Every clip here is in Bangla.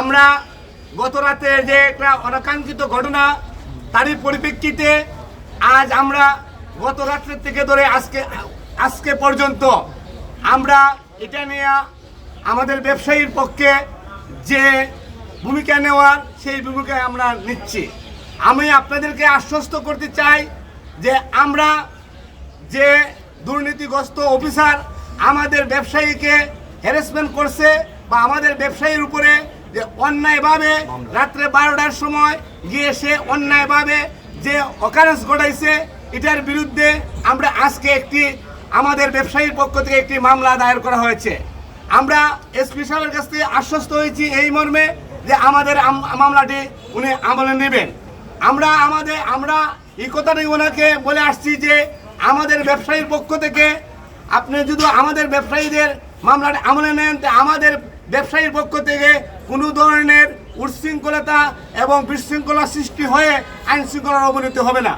আমরা গত রাতে যে একটা অনাকাঙ্ক্ষিত ঘটনা, তারই পরিপ্রেক্ষিতে আজ আমরা গত রাত্রের থেকে ধরে আজকে আজকে পর্যন্ত আমরা এটা নিয়ে আমাদের ব্যবসায়ীর পক্ষে যে ভূমিকা নেওয়ার, সেই ভূমিকায় আমরা নিচ্ছি। আমি আপনাদেরকে আশ্বস্ত করতে চাই যে আমরা যে দুর্নীতিগ্রস্ত অফিসার আমাদের ব্যবসায়ীকে হ্যারাসমেন্ট করছে বা আমাদের ব্যবসায়ীর উপরে যে অন্যায়ভাবে রাত্রে বারোটার সময় গিয়ে সে অন্যায়ভাবে যে অকারেন্স ঘটাইছে এটার বিরুদ্ধে আমরা আজকে একটি আমাদের ব্যবসায়ীর পক্ষ থেকে একটি মামলা দায়ের করা হয়েছে। আমরা এসপি সাহেবের কাছ থেকে আশ্বস্ত হয়েছি এই মর্মে যে আমাদের মামলাটি উনি আমলে নেবেন। আমরা আমাদের আমরা এই কথাটাই ওনাকে বলে আসছি যে আমাদের ব্যবসায়ীর পক্ষ থেকে আপনি যদি আমাদের ব্যবসায়ীদের মামলাটা আমলে নেন তা আমাদের ব্যবসায়ীর পক্ষ থেকে কোনো ধরনের উচ্ছৃঙ্খলতা এবং বিশৃঙ্খলা সৃষ্টি হয়ে আইন শৃঙ্খলার অবনতি হবে না।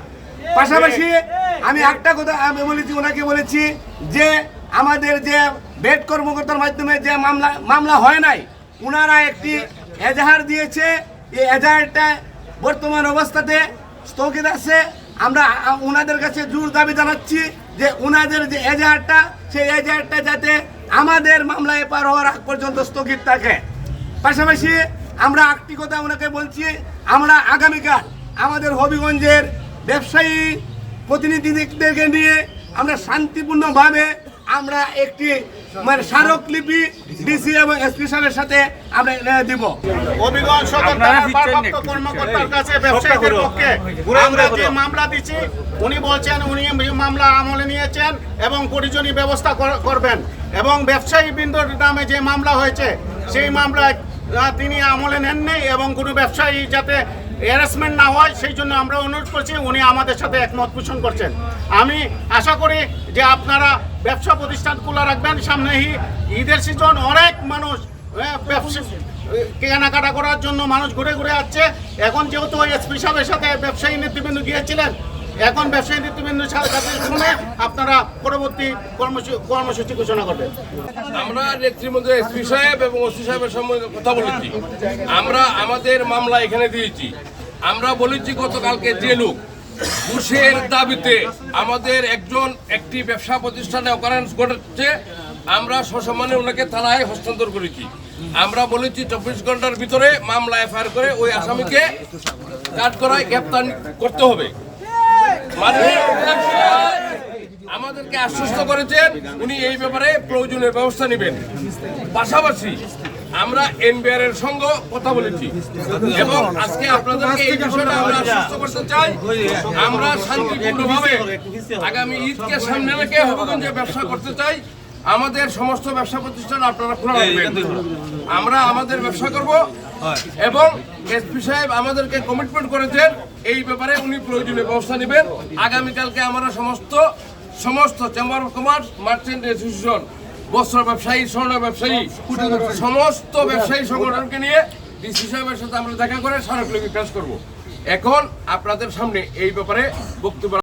পাশাপাশি আমি একটা কথা আমি বলেছি, ওনাকে বলেছি যে আমাদের যে বেড কর্মকর্তার মাধ্যমে যে মামলা মামলা হয় নাই ওনারা একটি এজাহার দিয়েছে। এই এজাহারটা বর্তমান অবস্থাতে স্থগিত আছে। আমরা ওনাদের কাছে জোর দাবি জানাচ্ছি যে ওনাদের যে এজাহারটা, সেই এজাহারটা যাতে আমাদের মামলায় পার হওয়ার আগ পর্যন্ত স্থগিত থাকে। পাশাপাশি আমরা একটি কথা ওনাকে বলছি আমরা আগামীকাল আমাদের হবিগঞ্জের ব্যবসায়ী প্রতিনিধিদেরকে নিয়ে আমরা শান্তিপূর্ণভাবে আমরা একটি মানে স্মারকলিপি ডিসি এবং এসপি সাহেবের সাথে আমরা দিব। হবিগঞ্জ সদর থানার ভারপ্রাপ্ত কর্মকর্তার কাছে ব্যবসায়ীদের পক্ষে আমরা যে মামলা দিচ্ছি উনি বলছেন উনি মামলা আমলে নিয়েছেন এবং পরিজনী ব্যবস্থা করবেন। এবং ব্যবসায়ী বৃন্দর নামে যে মামলা হয়েছে সেই মামলায় তিনি আমলে নেননি এবং কোনো ব্যবসায়ী যাতে হ্যারাসমেন্ট না হয়, সেই জন্য আমরা অনুরোধ করছি, উনি আমাদের সাথে একমত পোষণ করছেন। আমি আশা করি যে আপনারা ব্যবসা প্রতিষ্ঠান খোলা রাখবেন, সামনে ঈদের সিজন অনেক মানুষ ব্যবসা কেনাকাটা করার জন্য মানুষ ঘুরে ঘুরে আসছে। এখন যেহেতু এসপি সাহেবের সাথে ব্যবসায়ী নেতৃবৃন্দ গিয়েছিলেন এখন ব্যবসায়ী নেতৃবৃন্দের সাথে শুনে আপনারা পরবর্তী কর্মসূচি ঘোষণা করবেন। আমরা নেতৃমন্ত্রী এসপি সাহেব এবং ওসি সাহেবের সম্বন্ধে কথা বলেছি। আমরা আমাদের মামলা এখানে দিয়েছি। আমরা বলেছি গতকালকে যে লোক ঘুষের দাবিতে আমাদের একজন একটি ব্যবসা প্রতিষ্ঠানে অকারেন্স ঘটেছে, আমরা সসম্মানে ওনাকে থানায় হস্তান্তর করেছি। আমরা বলেছি চব্বিশ ঘণ্টার ভিতরে মামলা এফআইআর করে ওই আসামিকে কাঠ করায় গ্রেপ্তার করতে হবে। আমাদেরকে আশ্বস্ত করেছেন, উনি এই ব্যাপারে প্রয়োজনীয় ব্যবস্থা নেবেন। পাশাপাশি আমরা এনবিআর এর সঙ্গে কথা বলেছি এবং আজকে আপনাদেরকে এই বিষয়টা আমরা আশ্বস্ত করতে চাই। আমরা শান্তিপূর্ণভাবে আগামী ঈদকে সামনে রেখে হবিগঞ্জে ব্যবসা করতে চাই। আমাদের সমস্ত ব্যবসা প্রতিষ্ঠান আপনারা খোলা রাখবেন। আমরা আমাদের ব্যবসা করব এবং এসপি সাহেব আমাদেরকে কমিটমেন্ট করেছেন এই ব্যাপারে উনি প্রয়োজনীয় ব্যবস্থা নেবেন। আগামীকালকে আমরা সমস্ত সমস্ত chamber of commerce merchant association বস্ত্র ব্যবসায়ী স্বর্ণ ব্যবসায়ী সমস্ত ব্যবসায়ী সংগঠনকে নিয়ে ডিসি সাহেবের সাথে আমরা দেখা করে স্মারকলিপি পেশ করব। এখন আপনাদের সামনে এই ব্যাপারে বক্তব্য